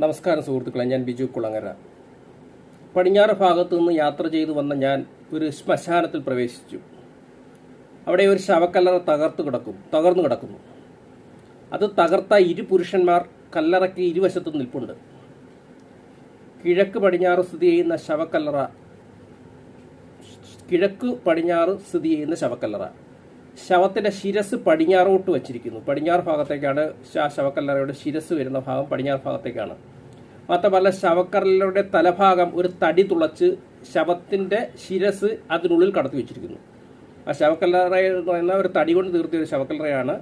നമസ്കാരം സുഹൃത്തുക്കളെ. ഞാൻ ബിജു കുളങ്ങര. പടിഞ്ഞാറ് ഭാഗത്തു നിന്ന് യാത്ര ചെയ്തു വന്ന ഞാൻ ഒരു ശ്മശാനത്തിൽ പ്രവേശിച്ചു. അവിടെ ഒരു ശവക്കല്ലറ തകർത്ത് കിടക്കും തകർന്നു കിടക്കുന്നു. അത് തകർത്ത ഇരു പുരുഷന്മാർ കല്ലറയ്ക്ക് ഇരുവശത്തും നിൽപ്പുണ്ട്. കിഴക്ക് പടിഞ്ഞാറ് സ്ഥിതി ചെയ്യുന്ന ശവക്കല്ലറ കിഴക്ക് പടിഞ്ഞാറ് സ്ഥിതി ചെയ്യുന്ന ശവക്കല്ലറ. ശവത്തിന്റെ ശിരസ് പടിഞ്ഞാറോട്ട് വച്ചിരിക്കുന്നു. പടിഞ്ഞാറ് ഭാഗത്തേക്കാണ് ശവക്കല്ലറയുടെ ശിരസ് വരുന്ന ഭാഗം പടിഞ്ഞാറ് ഭാഗത്തേക്കാണ്. മാത്രമല്ല ശവക്കല്ലറയുടെ തലഭാഗം ഒരു തടി തുളച്ച് ശവത്തിന്റെ ശിരസ് അതിനുള്ളിൽ കടത്തി വെച്ചിരിക്കുന്നു. ആ ശവക്കല്ലറ എന്ന് പറയുന്ന ഒരു തടി കൊണ്ട് തീർത്തിയ ഒരു ശവക്കല്ലറയാണ്.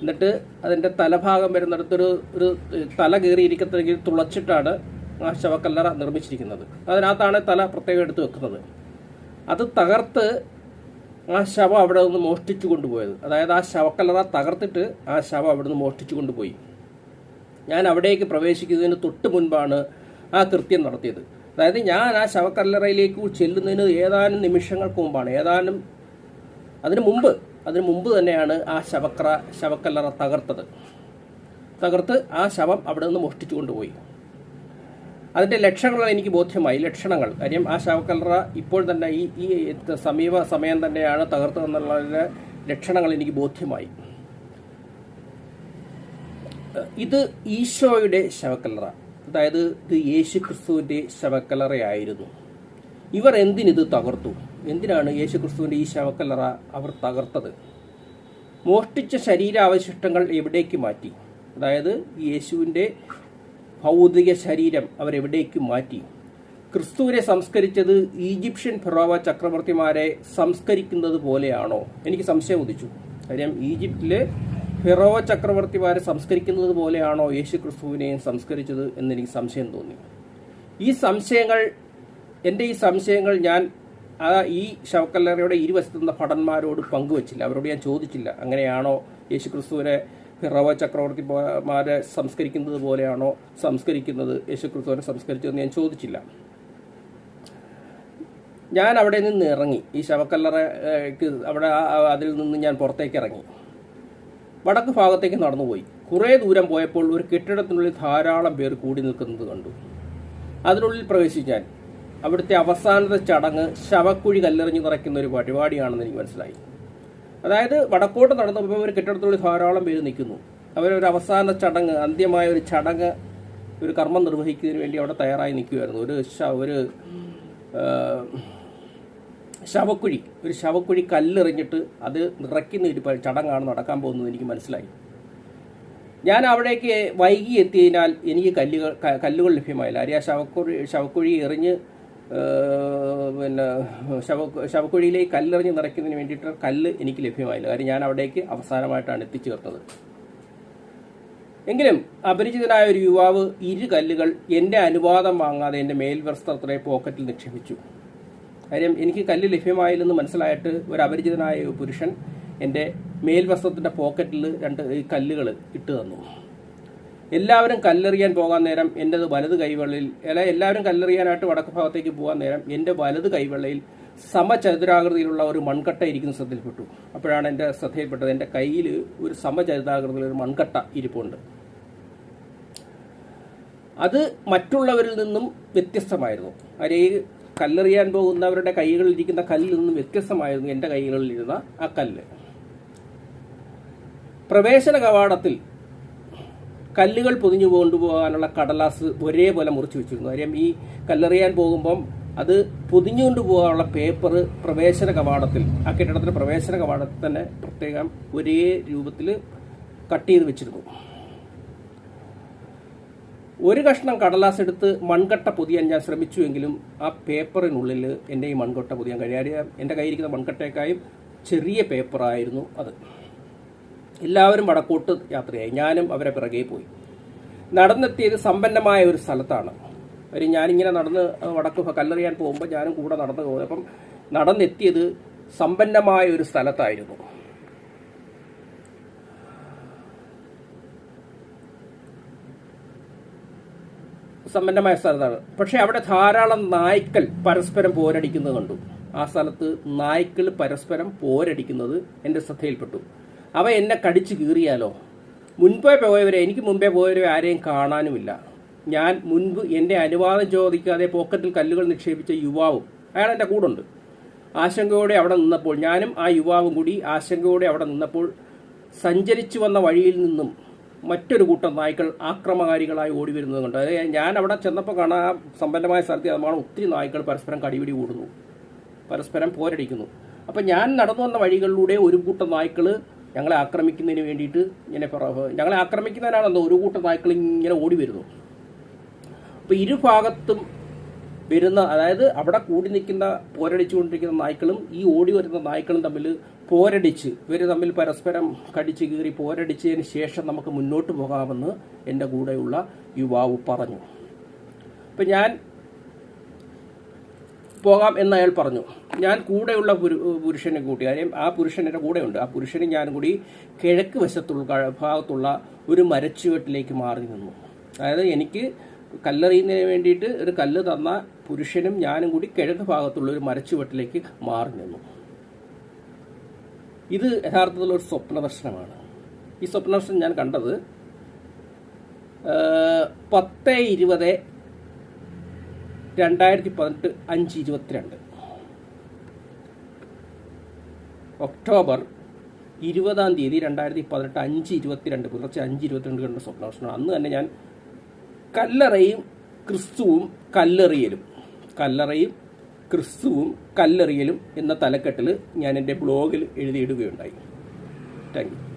എന്നിട്ട് അതിന്റെ തലഭാഗം വരുന്നിടത്തൊരു ഒരു തല കയറിയിരിക്കത്തെങ്കിൽ തുളച്ചിട്ടാണ് ആ ശവക്കല്ലറ നിർമ്മിച്ചിരിക്കുന്നത്. അതിനകത്താണ് തല പ്രത്യേകം എടുത്ത് വെക്കുന്നത്. അത് തകർത്ത് ആ ശവം അവിടെ നിന്ന് മോഷ്ടിച്ചു കൊണ്ടുപോയത്. അതായത് ആ ശവക്കല്ലറ തകർത്തിട്ട് ആ ശവം അവിടെ നിന്ന് മോഷ്ടിച്ചു കൊണ്ടുപോയി. ഞാൻ അവിടേക്ക് പ്രവേശിക്കുന്നതിന് തൊട്ട് മുൻപാണ് ആ കൃത്യം നടത്തിയത്. അതായത് ഞാൻ ആ ശവക്കല്ലറയിലേക്ക് ചെല്ലുന്നതിന് ഏതാനും നിമിഷങ്ങൾക്ക് മുമ്പാണ്. ഏതാനും അതിനു മുമ്പ് അതിനു മുമ്പ് തന്നെയാണ് ആ ശവക്കറ ശവക്കല്ലറ തകർത്തത്. തകർത്ത് ആ ശവം അവിടെ നിന്ന് മോഷ്ടിച്ചു കൊണ്ടുപോയി. അതിന്റെ ലക്ഷണങ്ങൾ എനിക്ക് ബോധ്യമായി. ലക്ഷണങ്ങൾ. കാര്യം ആ ശവക്കല്ലറ ഇപ്പോൾ തന്നെ ഈ ഈ സമീപ സമയം തന്നെയാണ് തകർത്തതെന്നുള്ളതിന്റെ ലക്ഷണങ്ങൾ എനിക്ക് ബോധ്യമായി. ഇത് ഈശോയുടെ ശവക്കല്ലറ അതായത് ഇത് യേശു ക്രിസ്തുവിന്റെ ശവക്കല്ലറയായിരുന്നു ഇവർ എന്തിനിത് തകർത്തു? എന്തിനാണ് യേശു ക്രിസ്തുവിന്റെ ഈ ശവക്കല്ലറ അവർ തകർത്തത്? മോഷ്ടിച്ച ശരീരാവശിഷ്ടങ്ങൾ എവിടേക്ക് മാറ്റി? അതായത് യേശുവിന്റെ ഭൗതിക ശരീരം അവരെവിടേക്ക് മാറ്റി? ക്രിസ്തുവിനെ സംസ്കരിച്ചത് ഈജിപ്ഷ്യൻ ഫിറോവ ചക്രവർത്തിമാരെ സംസ്കരിക്കുന്നത് പോലെയാണോ? എനിക്ക് സംശയം ഉദിച്ചു. കാര്യം ഈജിപ്തിലെ ഫിറോവ ചക്രവർത്തിമാരെ സംസ്കരിക്കുന്നത് പോലെയാണോ യേശു ക്രിസ്തുവിനെയും സംസ്കരിച്ചത് എന്നെനിക്ക് സംശയം തോന്നി. ഈ സംശയങ്ങൾ എന്റെ ഈ സംശയങ്ങൾ ഞാൻ ആ ഈ ശവക്കല്ലറയുടെ ഇരുവശത്തുനിന്ന ഭടന്മാരോട് പങ്കുവച്ചില്ല. അവരോട് ഞാൻ ചോദിച്ചില്ല അങ്ങനെയാണോ യേശു ക്രിസ്തുവിനെ ഫിറോവ ചക്രവർത്തിമാരെ സംസ്കരിക്കുന്നത് പോലെയാണോ സംസ്കരിക്കുന്നത്? യേശു ക്രിസ്തുവിനെ സംസ്കരിച്ചതെന്ന് ഞാൻ ചോദിച്ചില്ല. ഞാൻ അവിടെ നിന്ന് ഇറങ്ങി. ഈ ശവക്കല്ലറയ്ക്ക് അവിടെ അതിൽ നിന്ന് ഞാൻ പുറത്തേക്ക് ഇറങ്ങി. വടക്ക് ഭാഗത്തേക്ക് നടന്നുപോയി. കുറേ ദൂരം പോയപ്പോൾ ഒരു കെട്ടിടത്തിനുള്ളിൽ ധാരാളം പേർ കൂടി നിൽക്കുന്നത് കണ്ടു. അതിനുള്ളിൽ പ്രവേശിച്ചു ഞാൻ അവിടുത്തെ അവസാനത്തെ ചടങ്ങ് ശവക്കുഴി കല്ലെറിഞ്ഞ് നിറയ്ക്കുന്ന ഒരു പരിപാടിയാണെന്ന് എനിക്ക് മനസ്സിലായി. അതായത് വടക്കോട്ട് നടന്നു ഇപ്പോൾ ഒരു കെട്ടിടത്തോട് ധാരാളം പേര് നിൽക്കുന്നു. അവരൊരു അവസാന ചടങ്ങ് അന്ത്യമായ ഒരു ചടങ്ങ് ഒരു കർമ്മം നിർവഹിക്കുന്നതിന് വേണ്ടി അവിടെ തയ്യാറായി നിൽക്കുമായിരുന്നു ഒരു ഒരു ശവക്കുഴി ഒരു ശവക്കുഴി കല്ലെറിഞ്ഞിട്ട് അത് നിറയ്ക്കുന്ന ഒരു ചടങ്ങാണ് നടക്കാൻ പോകുന്നത് എനിക്ക് മനസ്സിലായി. ഞാൻ അവിടേക്ക് വൈകി എത്തിയതിനാൽ എനിക്ക് കല്ലുകൾ കല്ലുകൾ ലഭ്യമായില്ല. അരിയാ ശവക്കുഴി ശവക്കുഴി എറിഞ്ഞ് പിന്നെ ശവ ശവക്കുഴിയിലേക്ക് കല്ലെറിഞ്ഞ് നിറയ്ക്കുന്നതിന് വേണ്ടിയിട്ട് കല്ല് എനിക്ക് ലഭ്യമായില്ല. കാര്യം ഞാൻ അവിടേക്ക് അവസാനമായിട്ടാണ് എത്തിച്ചേർത്തത്. എങ്കിലും അപരിചിതനായ ഒരു യുവാവ് ഇരു കല്ലുകൾ എന്റെ അനുവാദം വാങ്ങാതെ എന്റെ മേൽവസ്ത്രത്തിലെ പോക്കറ്റിൽ നിക്ഷേപിച്ചു. കാര്യം എനിക്ക് കല്ല് ലഭ്യമായില്ലെന്ന് മനസ്സിലായിട്ട് ഒരു അപരിചിതനായ പുരുഷൻ എന്റെ മേൽവസ്ത്രത്തിന്റെ പോക്കറ്റിൽ രണ്ട് കല്ലുകൾ ഇട്ട് തന്നു. എല്ലാവരും കല്ലെറിയാൻ പോകാൻ നേരം എന്റെ വലത് കൈവെള്ളയിൽ അല്ല എല്ലാവരും കല്ലെറിയാനായിട്ട് വടക്ക് ഭാഗത്തേക്ക് പോകാൻ നേരം എന്റെ വലത് കൈവെള്ളയിൽ സമചതുരാകൃതിയിലുള്ള ഒരു മൺകട്ട ഇരിക്കുന്ന ശ്രദ്ധയിൽപ്പെട്ടു. അപ്പോഴാണ് എന്റെ ശ്രദ്ധയിൽപ്പെട്ടത്. എന്റെ കയ്യിൽ ഒരു സമചതുരാകൃതിയിലുള്ള ഒരു മൺകട്ട ഇരിപ്പുണ്ട്. അത് മറ്റുള്ളവരിൽ നിന്നും വ്യത്യസ്തമായിരുന്നു. അരെ കല്ലെറിയാൻ പോകുന്നവരുടെ കൈകളിൽ ഇരിക്കുന്ന കല്ലിൽ നിന്നും വ്യത്യസ്തമായിരുന്നു എന്റെ കൈകളിൽ ഇരുന്ന ആ കല്ല്. പ്രവേശന കവാടത്തിൽ കല്ലുകൾ പൊതിഞ്ഞു കൊണ്ടുപോകാനുള്ള കടലാസ് ഒരേപോലെ മുറിച്ചു വെച്ചിരുന്നു കാര്യം ഈ കല്ലെറിയാൻ പോകുമ്പം അത് പൊതിഞ്ഞുകൊണ്ട് പോകാനുള്ള പേപ്പർ പ്രവേശന കവാടത്തിൽ ആ കെട്ടിടത്തിന്റെ പ്രവേശന കവാടത്തിൽ തന്നെ പ്രത്യേകം ഒരേ രൂപത്തിൽ കട്ട് ചെയ്ത് വെച്ചിരുന്നു. ഒരു കഷ്ണം കടലാസ് എടുത്ത് മൺകട്ട പൊതിയാൻ ഞാൻ ശ്രമിച്ചുവെങ്കിലും ആ പേപ്പറിനുള്ളിൽ എന്റെ ഈ മൺകട്ട പൊതിയാൻ കഴിയാതെ എന്റെ കയ്യിരിക്കുന്ന മൺകട്ടയേക്കായും ചെറിയ പേപ്പറായിരുന്നു അത്. എല്ലാവരും വടക്കോട്ട് യാത്രയായി. ഞാനും അവരെ പിറകെ പോയി. നടന്നെത്തിയത് സമ്പന്നമായ ഒരു സ്ഥലത്താണ്. ഒരു ഞാനിങ്ങനെ നടന്ന് വടക്ക് കല്ലെറിയാൻ പോകുമ്പോൾ ഞാനും കൂടെ നടന്നു പോകും അപ്പം നടന്നെത്തിയത് സമ്പന്നമായ ഒരു സ്ഥലത്തായിരുന്നു. സമ്പന്നമായ സ്ഥലത്താണ്. പക്ഷേ അവിടെ ധാരാളം നായ്ക്കൾ പരസ്പരം പോരടിക്കുന്നത് കണ്ടു. ആ സ്ഥലത്ത് നായ്ക്കൾ പരസ്പരം പോരടിക്കുന്നത് എന്റെ ശ്രദ്ധയിൽപ്പെട്ടു. അവ എന്നെ കടിച്ചു കീറിയാലോ? മുൻപേ പോയവരെ എനിക്ക് മുമ്പേ പോയവരെ ആരെയും കാണാനുമില്ല. ഞാൻ മുൻപ് എന്റെ അനുവാദം ചോദിക്കാതെ പോക്കറ്റിൽ കല്ലുകൾ നിക്ഷേപിച്ച യുവാവും അയാൾ എന്റെ കൂടുണ്ട്. ആശങ്കയോടെ അവിടെ നിന്നപ്പോൾ ഞാനും ആ യുവാവും കൂടി ആശങ്കയോടെ അവിടെ നിന്നപ്പോൾ സഞ്ചരിച്ചു വന്ന വഴിയിൽ നിന്നും മറ്റൊരു കൂട്ടം നായ്ക്കൾ ആക്രമകാരികളായി ഓടി വരുന്നത് കണ്ട്. അതായത് ഞാൻ അവിടെ ചെന്നപ്പോൾ കാണാൻ ആ സമ്പന്നമായ സ്ഥലത്ത് അതുമാണ് ഒത്തിരി നായ്ക്കൾ പരസ്പരം കടിപിടി കൂടുന്നു. പരസ്പരം പോരടിക്കുന്നു. അപ്പം ഞാൻ നടന്നു വന്ന വഴികളിലൂടെ ഒരു കൂട്ടം നായ്ക്കൾ ഞങ്ങളെ ആക്രമിക്കുന്നതിന് വേണ്ടിയിട്ട് ഇങ്ങനെ ഞങ്ങളെ ആക്രമിക്കുന്നതിനാണെന്നോ ഒരു കൂട്ടം നായ്ക്കൾ ഇങ്ങനെ ഓടി വരുന്നു. അപ്പോൾ ഇരുഭാഗത്തും വരുന്ന അതായത് അവിടെ കൂടി നിൽക്കുന്ന പോരടിച്ചുകൊണ്ടിരിക്കുന്ന നായ്ക്കളും ഈ ഓടി വരുന്ന നായ്ക്കളും തമ്മിൽ പോരടിച്ച് ഇവർ തമ്മിൽ പരസ്പരം കടിച്ച് കീറി പോരടിച്ചതിന് ശേഷം നമുക്ക് മുന്നോട്ട് പോകാമെന്ന് എന്റെ കൂടെയുള്ള യുവാവ് പറഞ്ഞു. അപ്പം ഞാൻ പോകാം എന്ന് അയാൾ പറഞ്ഞു. ഞാൻ കൂടെയുള്ള പുരുഷനെ കൂട്ടി കാര്യം ആ പുരുഷൻ എന്റെ കൂടെയുണ്ട്. ആ പുരുഷനും ഞാനും കൂടി കിഴക്ക് വശത്തുള്ള ഭാഗത്തുള്ള ഒരു മരച്ചുവട്ടിലേക്ക് മാറി നിന്നു. അതായത് എനിക്ക് കല്ലെറിയുന്നതിന് വേണ്ടിയിട്ട് ഒരു കല്ല് തന്ന പുരുഷനും ഞാനും കൂടി കിഴക്ക് ഭാഗത്തുള്ള ഒരു മരച്ചുവട്ടിലേക്ക് മാറി നിന്നു. ഇത് യഥാർത്ഥത്തിൽ ഒരു സ്വപ്നദർശനമാണ് ഈ സ്വപ്ന ദർശനം ഞാൻ കണ്ടത് പത്ത് ഇരുപത് രണ്ടായിരത്തി പതിനെട്ട് അഞ്ച് ഇരുപത്തിരണ്ട്. ഒക്ടോബർ ഇരുപതാം തീയതി രണ്ടായിരത്തി പതിനെട്ട് അഞ്ച് ഇരുപത്തിരണ്ട്. പുലർച്ചെ അഞ്ച് ഇരുപത്തിരണ്ട് കണ്ട സ്വപ്നഭക്ഷണം അന്ന് തന്നെ ഞാൻ കല്ലറയും ക്രിസ്തുവും കല്ലെറിയലും. കല്ലറയും ക്രിസ്തുവും കല്ലെറിയലും എന്ന തലക്കെട്ടിൽ ഞാൻ എന്റെ ബ്ലോഗിൽ എഴുതിയിടുകയുണ്ടായി. Thank you